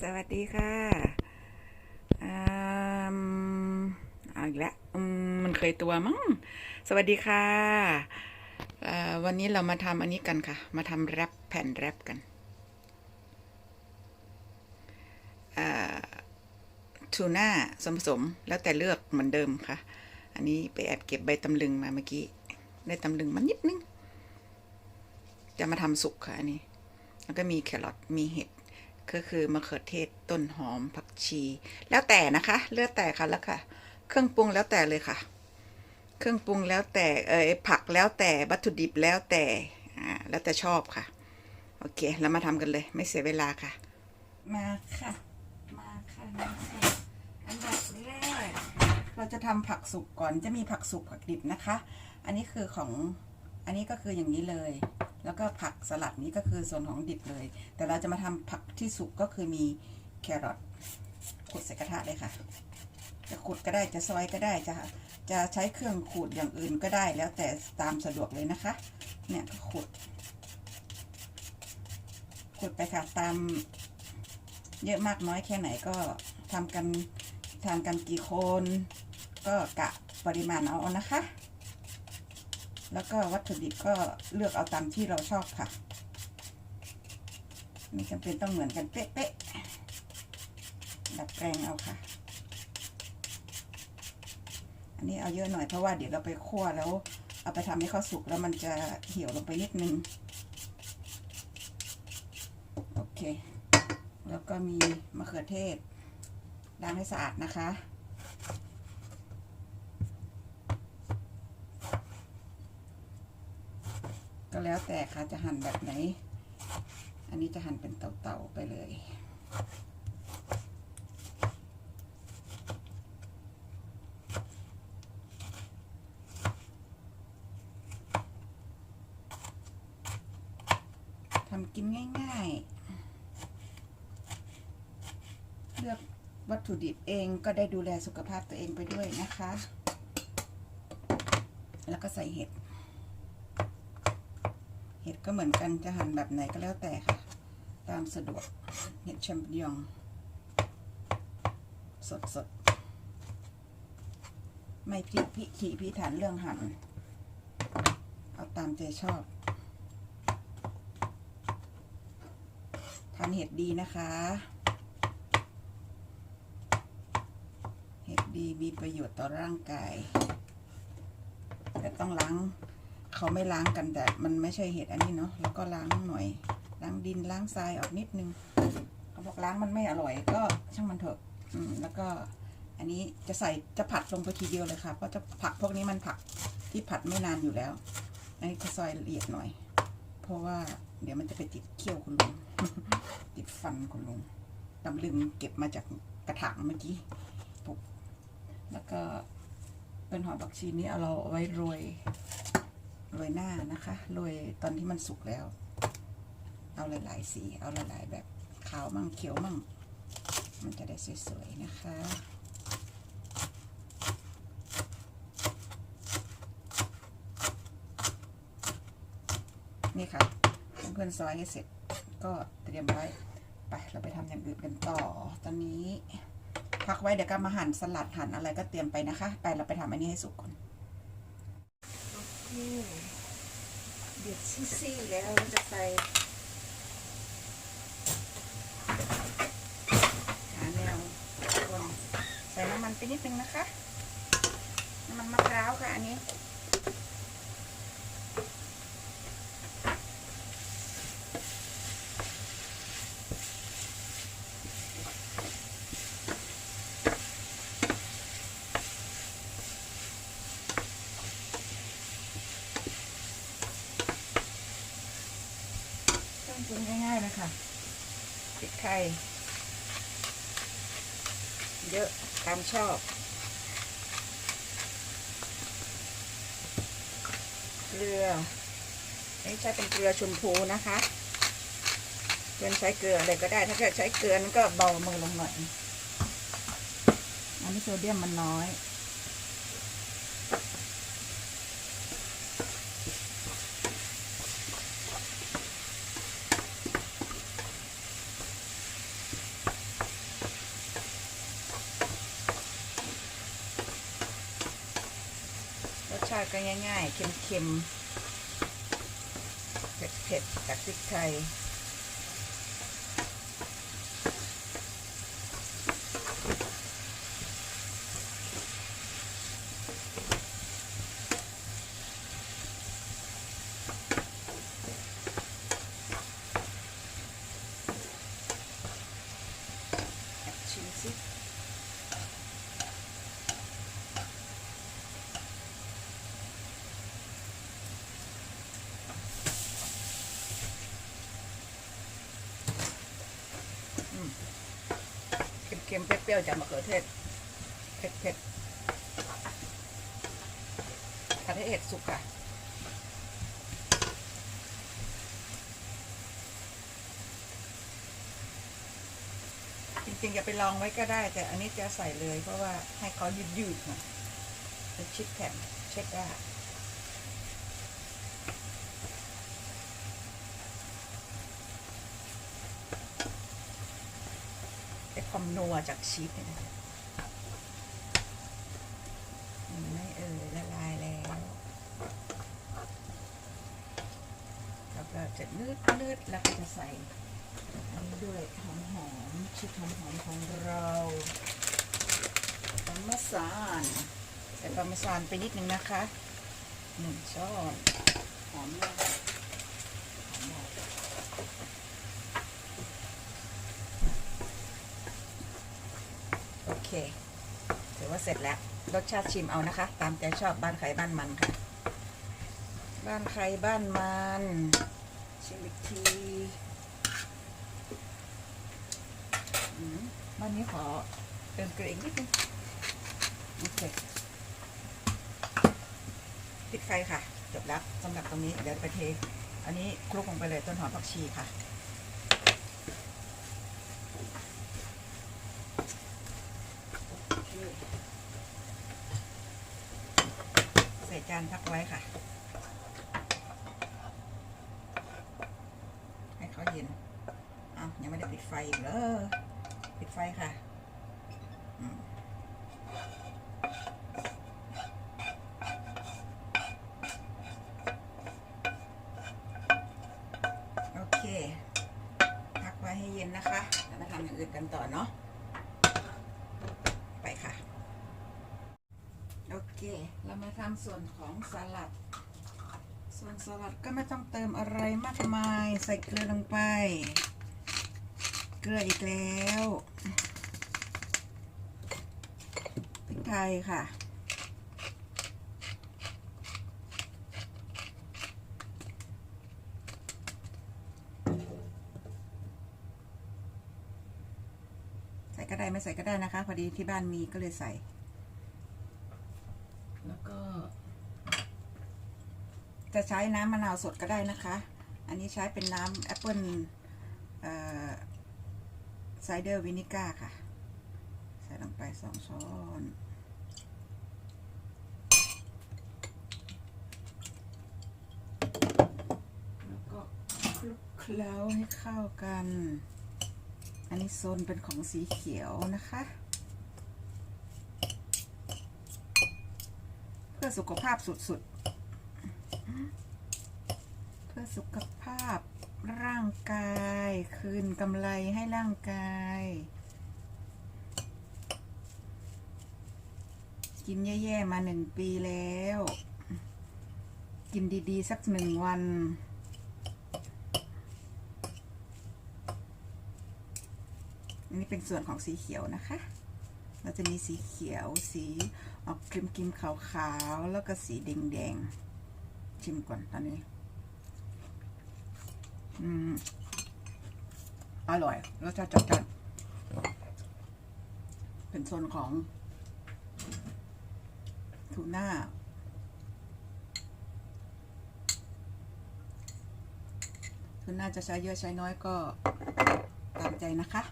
สวัสดีค่ะอืมเอาอีกแล้วมันเคยตัวมั้ง สวัสดีค่ะ วันนี้เรามาทำอันนี้กันค่ะ มาทำแรปแผ่นแรปกัน ทูน่าสมผสมแล้วแต่เลือกเหมือนเดิมค่ะ อันนี้ไปแอบเก็บใบตำลึงมาเมื่อกี้ ได้ตำลึงมานิดนึง จะมาทำสุกค่ะอันนี้ แล้วก็มีแครอท มีเห็ด ก็คือมะเขือเทศต้นหอมผักชี แล้วแต่นะคะเลือกแต่ค่ะแล้วค่ะ เครื่องปรุงแล้วแต่เลยค่ะ เครื่องปรุงแล้วแต่เออผักแล้วแต่วัตถุดิบแล้วแต่อ่าแล้วแต่ชอบค่ะ โอเคเรามาทำกันเลย ไม่เสียเวลาค่ะ มาค่ะ มาค่ะมาค่ะอันดับแรก เราจะทำผักสุกก่อนจะมีผักสุกผักดิบนะคะ อันนี้คือของ อันนี้ก็คืออย่างนี้เลย แล้วก็ผักสลัดนี้ก็คือส่วนของดิบเลย แต่เราจะมาทำผักที่สุกก็คือมีแครอทขุดใส่กระทะเลยค่ะ จะขุดก็ได้จะซอยก็ได้จะจะใช้เครื่องขูดอย่างอื่นก็ได้แล้วแต่ตามสะดวกเลยนะคะ เนี่ยก็ขุด ขุดไปค่ะตามเยอะมากน้อยแค่ไหนก็ทำกันทำกันกี่คน ก็กะปริมาณเอานะคะ แล้วก็วัตถุดิบก็เลือกเอาตามที่เราชอบค่ะ ไม่จำเป็นต้องเหมือนกันเป๊ะๆ ดัดแปลงเอาค่ะ อันนี้เอาเยอะหน่อยเพราะว่าเดี๋ยวเราไปคั่วแล้ว เอาไปทำให้เขาสุกแล้วมันจะเหี่ยวลงไปนิดนึง โอเค แล้วก็มีมะเขือเทศล้างให้สะอาดนะคะ แล้วแต่ค่ะจะหั่นแบบไหน อันนี้จะหั่นเป็นเต่าๆไปเลย ทำกินง่ายๆ เลือกวัตถุดิบเองก็ได้ดูแลสุขภาพตัวเองไปด้วยนะคะ แล้วก็ใส่เห็ด เห็ดก็เหมือนกันจะหั่นแบบไหนก็แล้วแต่ค่ะ ตามสะดวก เห็ดแชมเปญองสดสดๆไม่พิพิขีพิถันเรื่องหั่น เอาตามใจชอบทานเห็ดดีนะคะ เห็ดดีมีประโยชน์ต่อร่างกาย แต่ต้องล้าง เขาไม่ล้างกันแต่มันไม่ใช่เห็ดอันนี้เนาะแล้วก็ล้างหน่อย ล้างดินล้างทรายออกนิดนึงเขาบอกล้างมันไม่อร่อย ก็ช่างมันเถอะอืมแล้วก็อันนี้จะใส่จะผัดลงไปทีเดียวเลยค่ะเพราะจะผักพวกนี้มันผักที่ผัดไม่นานอยู่แล้ว อันนี้จะซอยละเอียดหน่อย เพราะว่าเดี๋ยวมันจะไปติดเขี้ยวคุณลุงติดฟันคุณลุงตำลึงเก็บมาจากกระถางเมื่อกี้ปุกแล้วก็เป็นหอมผักชีนี้เอาเราเอาไว้โรย โรยหน้านะคะโรยตอนที่มันสุกแล้ว เอาหลายๆสี เอาหลายๆแบบขาวมั่งเขียวมั่ง มันจะได้สวยๆนะคะนี่ค่ะเพื่อนๆซอยให้เสร็จก็เตรียมไว้ไปเราไปทำอย่างอื่นกันต่อ ตอนนี้พักไว้เดี๋ยวก็มาหั่นสลัดหั่นอะไรก็เตรียมไปนะคะ ไปเราไปทำอันนี้ให้สุกก่อน เดือดซี่ๆแล้วเราจะไปหาแนวคนใส่น้ำมันไปนิดนึงนะคะ น้ำมันมะพร้าวค่ะอันนี้ เครื่องปรุงง่ายๆเลยค่ะพริกไทย เยอะตาม ชอบ เกลือไม่ใช้เป็นเกลือชมพูนะคะเพื่อนใช้เกลืออะไรก็ได้ ถ้าเกิดใช้เกลือมันก็เบามือลงหน่อย อันนี้โซเดียมมันน้อยาติ ก็ง่าย ๆ เค็มๆ เผ็ดๆจากพริกไทย ชิมสิอืมเค็มๆ เป รี้ยวจากมะเขือเทศเผ็ดๆผัดให้เห็ดสุกค่ะ จริงๆอย่าไปลองไว้ก็ได้ แต่อันนี้จะใส่เลยเพราะว่าให้เขายืดๆหน่อยชิดแข็งเช็ดได้ ความนัวจากชีสเนี่ยไม่เออละลายแล้ว แล้วก็จะนืดนืดๆแล้วก็จะใส่ อันนี้ด้วยหอมหอมชิดหอมหอมของเราปาเมซานใส่ปาเมซานไปนิดนึงนะคะหนึ่งช้อนหอมมากหอมมากโอเค ถือว่า เสร็จแล้ว รสชาติชิมเอานะคะ ตามใจชอบบ้านใครบ้านมันค่ะ บ้านใครบ้านมัน ชิมอีกทีอืมบ้านนี้ขอเติมเกลืออีกนิดนึงโอเคปิดไฟค่ะ จบแล้วสำหรับตรงนี้เดี๋ยวไปเท อันนี้คลุกลงไปเลยต้นหอมผักชีค่ะ โอเค การพักไว้ค่ะ เค เรามาทำส่วนของสลัด ส่วนสลัดก็ไม่ต้องเติมอะไรมากมาย ใส่เกลือลงไป เกลืออีกแล้วพริกไทยค่ะใส่ก็ได้ไม่ใส่ก็ได้นะคะ พอดีที่บ้านมีก็เลยใส่ แล้วก็ จะใช้น้ำมะนาวสดก็ได้นะคะ อันนี้ใช้เป็นน้ำแอปเปิลไซเดอร์วินิก้าค่ะ ใส่ลงไปสองช้อนแล้วก็คลุกเคล้าให้เข้ากัน อันนี้โซนเป็นของสีเขียวนะคะ เพื่อสุขภาพสุดๆ สุขภาพร่างกาย คืนกำไรให้ร่างกาย กินแย่ ๆ มาหนึ่งปีแล้ว กินดี ๆ สักหนึ่งวัน อันนี้เป็นส่วนของสีเขียวนะคะ เราจะมีสีเขียวสีออกครีมครีมๆขาว ๆ แล้วก็สีแดง ๆ ชิมก่อนตอนนี้ อร่อยรสชาติจัดจัดเป็นโซนของทูน่าทูน่าจะใช้เยอะใช้น้อยก็ตามใจนะคะ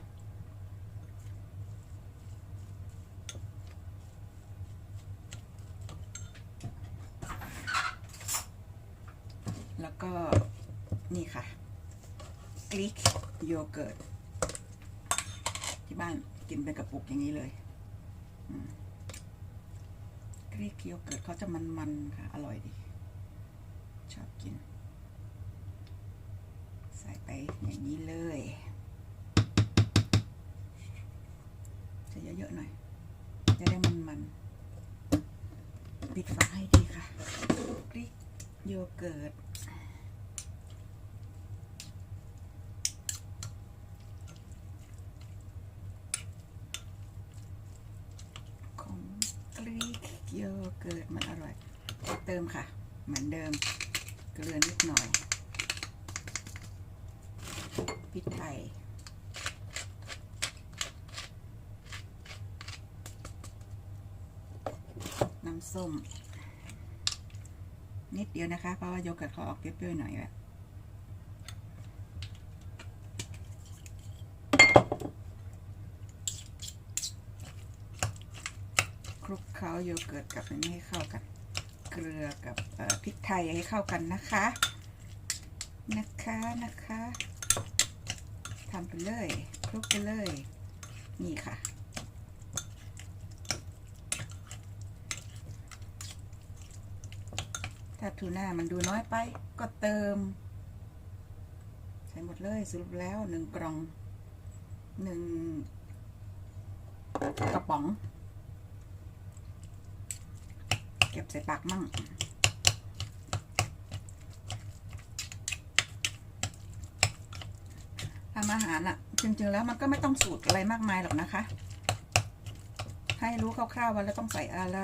แล้วก็นี่ค่ะ กรีกโย เกิร์ตที่บ้านกินเป็นกระปุกอย่างนี้เลยอืมกรีกโยวเกิร์ตเขาจะมันๆค่ะ อร่อยดี ชอบกิน ใส่ไปอย่างนี้เลยจะเยอะๆหน่อย จะได้มันๆปิดฝาให้ดีค่ะกรีกโยเกิร์ต ของกรีกโยเกิร์ตมันอร่อย เติมค่ะ เหมื อนเดิม เกลือนิดหน่อยพริกไทยน้ำส้ม นิดเดียวนะคะ เพราะว่าโยเกิร์ตเขาออกเปรี้ยวๆหน่อยแหละคลุกเคล้าโยเกิร์ตกับอันนี้ให้เข้ากัน เกลือกับพริกไทยให้เข้ากันนะคะ นะคะนะคะทำไปเลยคลุกไปเลย นี่ค่ะ ถ้าทูน่ามันดูน้อยไปก็เติม ใส่หมดเลยสรุปแล้วหนึ่งกล่องหนึ่งกระป๋อง เก็บใส่ปากมั่งทำอาหารอะ่ะจริงๆแล้วมันก็ไม่ต้องสูตรอะไรมากมายหรอกนะคะ ให้รู้คร่าวๆว่าเราต้องใส่อะไร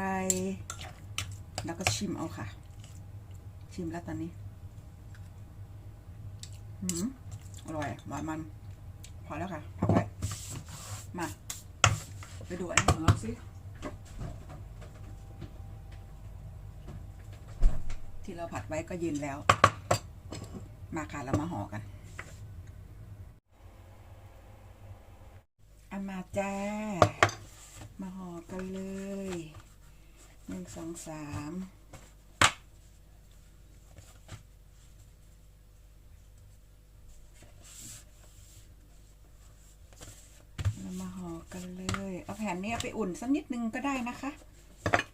แล้วก็ชิมเอาค่ะ ชิมแล้วตอนนี้หืมอร่อยหวานมัน พอแล้วค่ะพักไว้ มา ไปดูอันนี้ของเราสิ ที่เราผัดไว้ก็เย็นแล้ว มาค่ะเรามาห่อกันเอามาจ้า มาห่อกันเลยหนึ่งสองสามเรามาห่อกันเลย เอาแผ่นนี้ไปอุ่นสักนิดนึงก็ได้นะคะ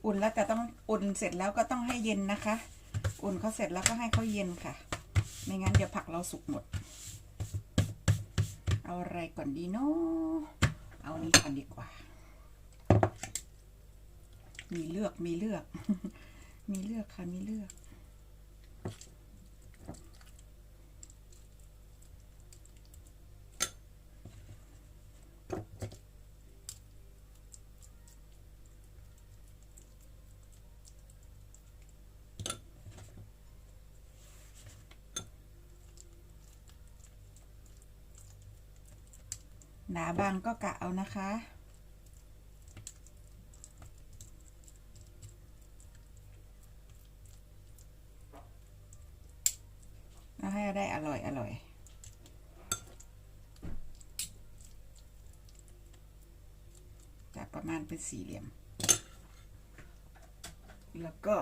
อุ่นแล้วแต่ต้องอุ่นเสร็จแล้วก็ต้องให้เย็นนะคะ อุ่นเขาเสร็จแล้วก็ให้เขาเย็นค่ะ ไม่งั้นเดี๋ยวผักเราสุกหมด เอาอะไรก่อนดีเนาะเอานี้ก่อนดีกว่า มีเลือกมีเลือก มีเลือกค่ะมีเลือก หนาบางก็กะเอานะคะ เอาให้ได้อร่อยอร่อยจะประมาณเป็นสี่เหลี่ยม แล้วก็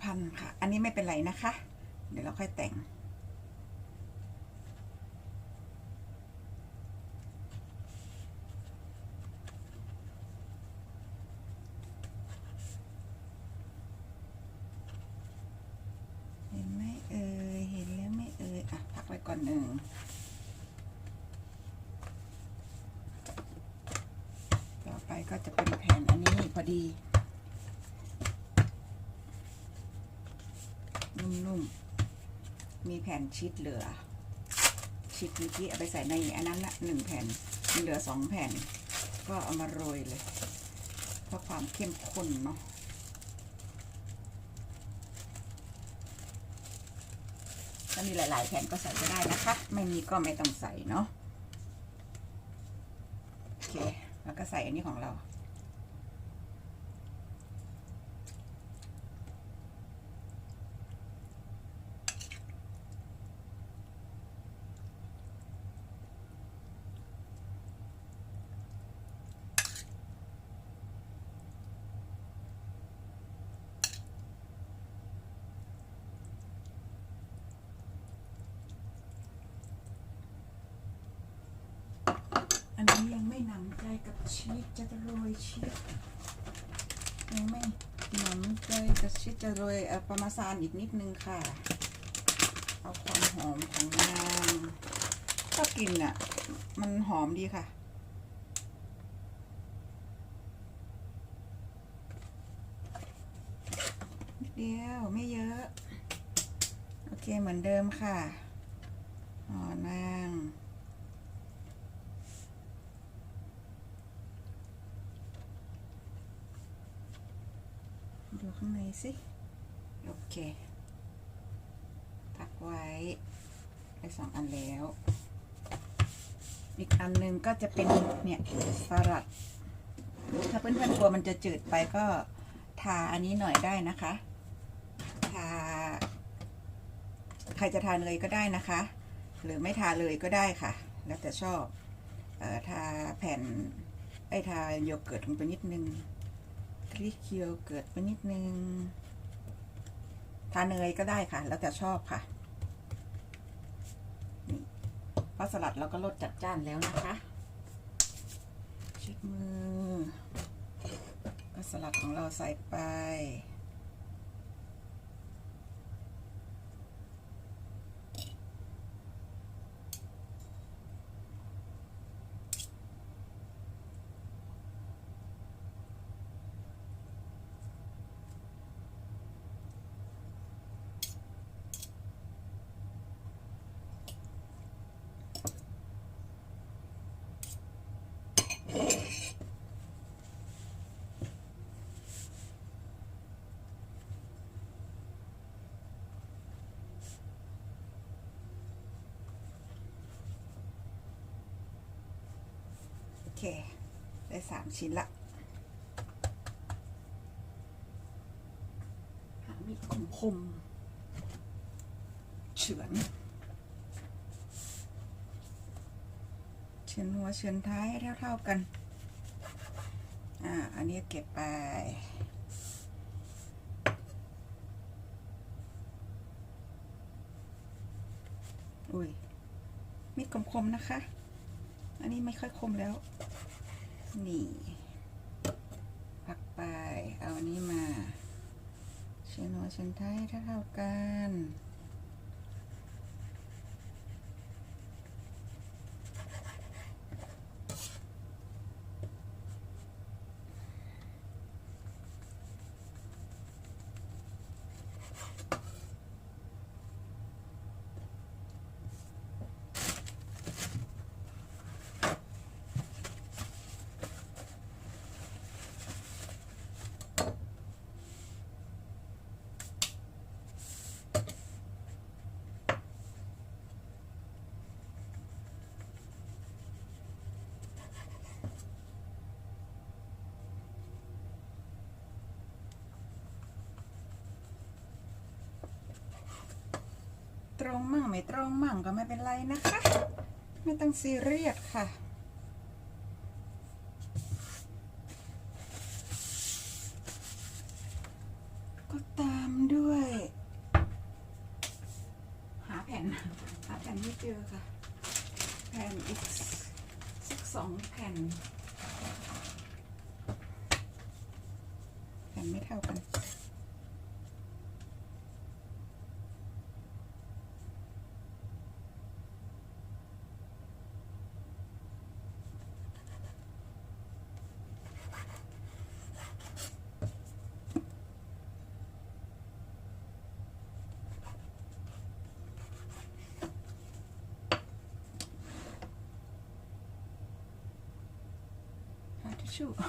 พันค่ะ อันนี้ไม่เป็นไรนะคะ เดี๋ยวเราค่อยแต่ง เห็นไหมเอ่ย เห็นแล้วไหม่เอ่ย อะ พักไว้ก่อนหนึ่ง ต่อไปก็จะเป็นแผ่นอันนี้พอดี นุ่มๆ มีแผ่น ชีสเหลือชีสเมื่อกี้เอาไปใส่ในอันนั้นละหนึ่งแผ่นมันเหลือสองแผ่น ก็เอามาโรยเลยเพื่อความเข้มข้นเนาะถ้ามีหลาย ๆ แผ่นก็ใส่ก็ได้นะคะ ไม่มีก็ไม่ต้องใส่เนาะโอเค แล้วก็ใส่อันนี้ของเรา อันนี้ยังไม่หนำใจกับ ชีสจะโรยชีสยังไม่หนำใจชิดจะโรยเอ่อปามาซานอีกนิดนึงค่ะ เอาความหอมของนางก็กลินอะ มันหอมดีค่ะนิดเดียวไม่เยอะ โอเคเหมือนเดิมค่ะอ๋อนาง ข้างในสิโอเคพักไว้ได้สองอันแล้ว อีกอันหนึ่งก็จะเป็นเนี่ยสลัด ถ้าเพื่อนๆกลัวมันจะจืดไปก็ทาอันนี้หน่อยได้นะคะ ทา ใครจะทานเลยก็ได้นะคะ หรือไม่ทาเลยก็ได้ค่ะ แล้วแต่ชอบออทาแผ่นไอทาโยเกิร์ตลงไปนิดนึง คลิกเคียวเกิดไปนิดนึง ทาเนยก็ได้ค่ะ แล้วแต่ชอบค่ะนี่เพราะสลัดเราก็ลดจัดจ้านแล้วนะคะเช็ดมือก็สลัดของเราใส่ไป เค ได้สามชิ้นละหามีดคมคมๆเฉือนเฉือนหัวเฉือนท้ายให้เท่าๆกัน อ่า อันนี้เก็บไปอุ้ยมีดคมๆนะคะ อันนี้ไม่ค่อยคมแล้ว นี่พักไปเอาอันนี้มาเชนหัวเชนท้ายให้เท่ากัน ตรงมั่งไม่ตรงมั่งก็ไม่เป็นไรนะคะ ไม่ต้องซีเรียสค่ะ ก็ตามด้วย หาแผ่น หาแผ่นไม่เจอค่ะ แผ่นอีกสักสองแผ่น แผ่นไม่เท่ากัน หาทิ ชู่ห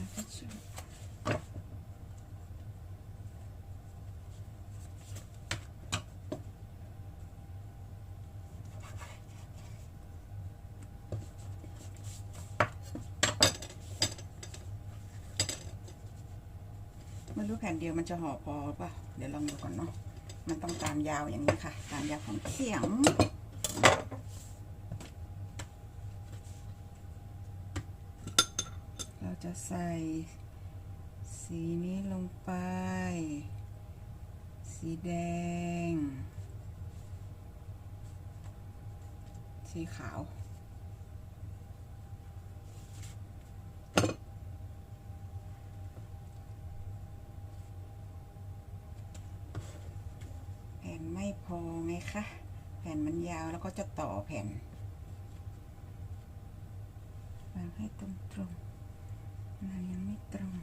าทิชชู่ไม่รู้แผ่นเดียวมันจะห่อพอป่ะ เดี๋ยวลองดูก่อนเนาะ มันต้องตามยาวอย่างนี้ค่ะ ตามยาวของเขียง เราจะ ใส่สีนี้ลงไป สีแดง สีขาว แผ่นไม่พอไงคะ แผ่นมันยาวแล้วก็จะต่อแผ่นวางให้ตรงตรงๆ มันยังไม่ตรง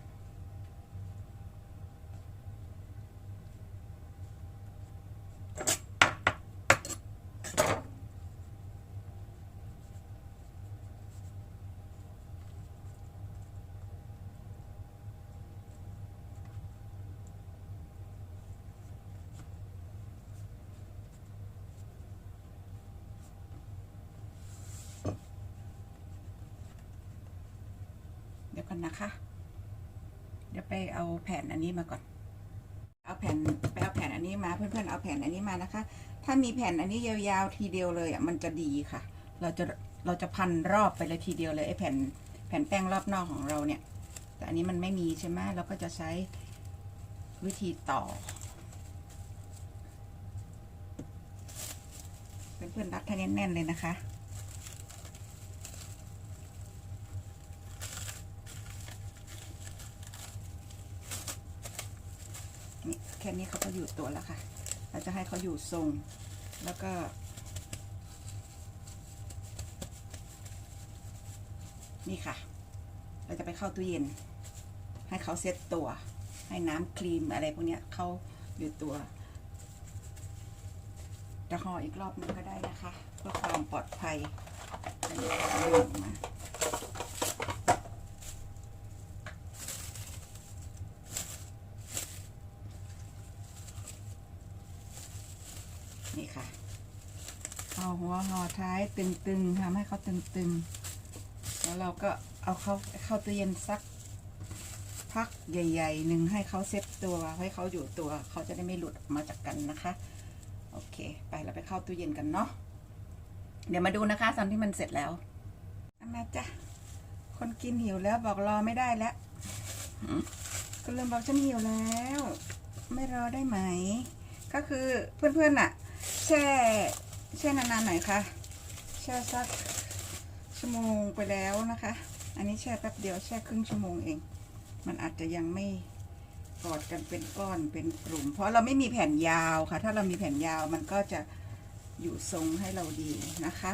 เดี๋ยวก่ อนนะคะ เดี๋ยวไปเอาแผ่นอันนี้มาก่อน เอาแผ่นไปเอาแผ่นอันนี้มาเพื่อนๆเอาแผ่นอันนี้มานะคะ ถ้ามีแผ่นอันนี้ยาวๆทีเดียวเลยอะมันจะดีค่ะ เราจะเราจะพันรอบไปเลยทีเดียวเลยไอ้แผ่นแผ่นแป้งรอบนอกของเราเนี่ย แต่อันนี้มันไม่มีใช่ไหมเราก็จะใช้วิธีต่อ เพื่อนๆรัดให้แน่นๆเลยนะคะ นี่แค่นี้เขาก็อยู่ ตัวแล้วค่ะ เราจะให้เขาอยู่ทรง แล้วก็นี่ค่ะ เราจะไปเข้าตู้เย็น ให้เขาเซ็ตตัว ให้น้ำครีมอะไรพวกนี้เข้าอยู่ตัวจะห่ออีกรอบนึงก็ได้นะคะ เพื่อความปลอดภัยอันนี้เอาลงมานี่ค่ะ เอา หัวห่อท้ตึงๆทำให้เขาตึงๆ แล้วเราก็เอาเขาเข้าตู้เย็นสักพักใหญ่ๆหนึ่งให้เขาเซ็ตตัวให้เขาอยู่ตัวเขาจะได้ไม่หลุดออกมาจากกันนะคะ โอเค ไปเราไปเข้าตู้เย็นกันเนาะเดี๋ยวมาดูนะคะตอนที่มันเสร็จแล้วมาจ้ะคนกินหิวแล้วบอกรอไม่ได้แล้วก็เริ่มบอกฉันหิวแล้ว ไม่รอได้ไหม ก็คือเพื่อนๆน่ะ แช่แช่นานๆหน่อยค่ะ ช่สักชั่วโมงไปแล้วนะคะ อันนี้แช่แป๊บเดียวแช่ครึ่งชั่วโมงเอง มันอาจจะยังไม่กอดกันเป็นก้อนเป็นกลุ่ม เพราะเราไม่มีแผ่นยาวค่ะ ถ้าเรามีแผ่นยาวมันก็จะอยู่ทรงให้เราดีนะคะ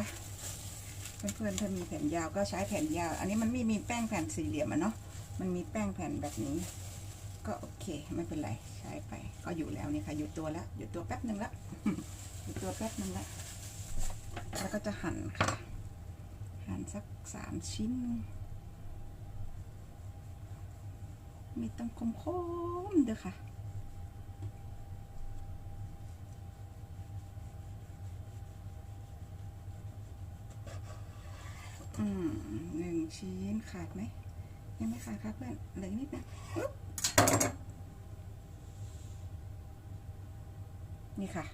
เพื่อนๆถ้ามีแผ่นยาวก็ใช้แผ่นยาว อันนี้มันไม่มีแป้งแผ่นสี่เหลี่ยมอะเนาะมันมีแป้งแผ่นแบบนี้ ก็โอเคไม่เป็นไรใช้ไป ก็อยู่แล้วนี่ค่ะอยู่ตัวแล้วอยู่ตัวแป๊บหนึ่งละอยู่ตัวแป๊บหนึ่งละ แล้วก็จะหั่นค่ะ หั่นสักสามชิ้นมีต้องคมๆเด้อค่ะอืมหนึ่งชิ้นขาดไหมยังไม่ขาดค่ะเพื่อนเหลือนิดนึงนี่ค่ะ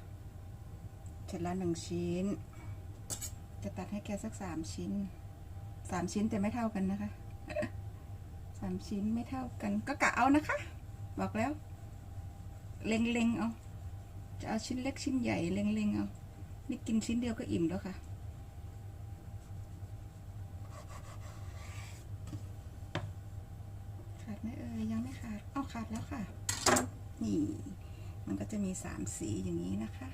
เสร็จแล้วหนึ่งชิ้น จะตัดให้แกสักสามชิ้นสามชิ้นแต่ไม่เท่ากันนะคะสามชิ้นไม่เท่ากันก็กะเอานะคะ บอกแล้ว เล็งๆเอาจะเอาชิ้นเล็กชิ้นใหญ่เล็งๆเอานี่กินชิ้นเดียวก็อิ่มแล้วค่ะขาดไหมเอ่ยยังไม่ขาดเอาขาดแล้วค่ะ นี่ มันก็จะมีสามสีอย่างนี้นะคะ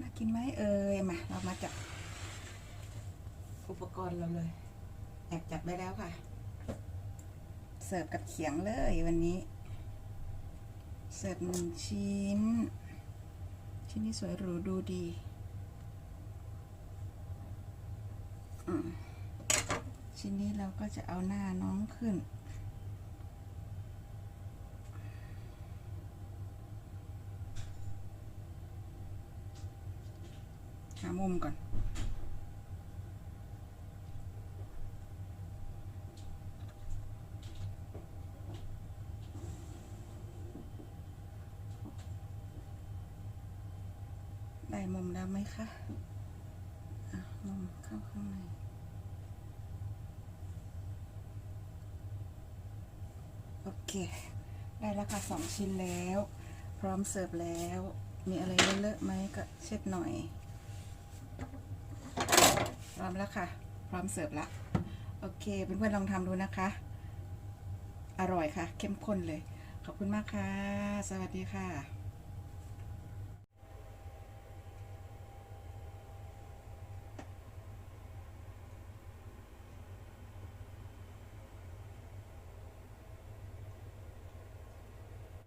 น่า กินไหมเอ่ยมาเรามาจับอุปกรณ์เราเลยแอบจับได้แล้วค่ะ เสิร์ฟกับเขียงเลยวันนี้ เสิร์ฟหนึ่งชิ้น ชิ้นนี้สวยหรูดูดีชิ้นนี้เราก็จะเอาหน้าน้องขึ้น มุมก่อน ได้มุมแล้วไหมคะอะมุมเข้าข้างในโอเค ได้แล้วค่ะสองชิ้นแล้ว พร้อมเสิร์ฟแล้ว มีอะไรเลอะๆไหมก็เช็ดหน่อย พร้อมแล้วค่ะ พร้อมเสิร์ฟละโอเคเพื่อนๆลองทำดูนะคะ อร่อยค่ะ เข้มข้นเลย ขอบคุณมากค่ะ สวัสดีค่ะ